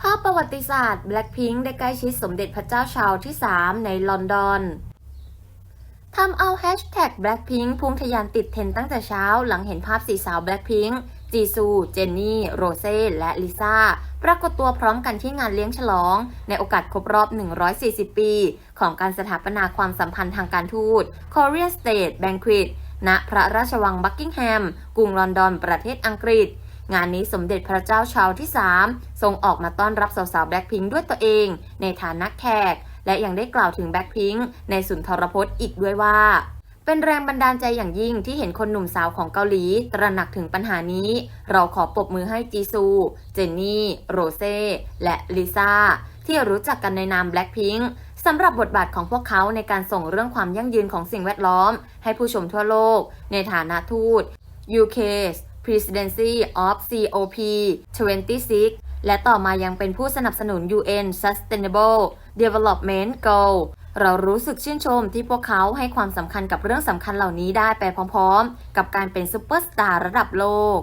ภาพประวัติศาสตร์ Blackpink ได้ใกล้ชิดสมเด็จพระเจ้าชาวที่ 3 ในลอนดอนทำเอาแฮชแท็ก Blackpink พุ่งทะยานติดเทรนตั้งแต่เช้า หลังเห็นภาพสี่สาว Blackpink จีซู เจนนี่ โรเซ่ และลิซ่า ปรากฏตัวพร้อมกันที่งานเลี้ยงฉลอง ในโอกาสครบรอบ 140 ปี ของการสถาปนาความสัมพันธ์ทางการทูต Korean State Banquet ณ พระราชวังบักกิงแฮม กรุงลอนดอน ประเทศอังกฤษ งานนี้สมเด็จพระเจ้าชาวที่ 3 ทรงออกมาต้อนรับสาวๆ Blackpink ด้วยตัวเอง ในฐานะแขก และยังได้กล่าวถึง Blackpink ในสุนทรพจน์อีกด้วยว่าเป็นแรงบันดาลใจอย่างยิ่งที่เห็นคนหนุ่มสาวของเกาหลี ตระหนักถึงปัญหานี้ เราขอปรบมือให้จีซู เจนนี่ โรเซ่ และลิซ่า ที่รู้จักกันในนาม Blackpink สำหรับบทบาทของพวกเขาในการส่งเรื่องความยั่งยืนของสิ่งแวดล้อม ให้ผู้ชมทั่วโลก ในฐานะทูต UK Presidency of COP 26 และต่อมายังเป็นผู้สนับสนุน UN Sustainable Development Goal เรารู้สึกชื่นชมที่พวกเขาให้ความสำคัญกับเรื่องสำคัญเหล่านี้ได้ไปพร้อมๆ กับการเป็นซูเปอร์สตาร์ระดับโลก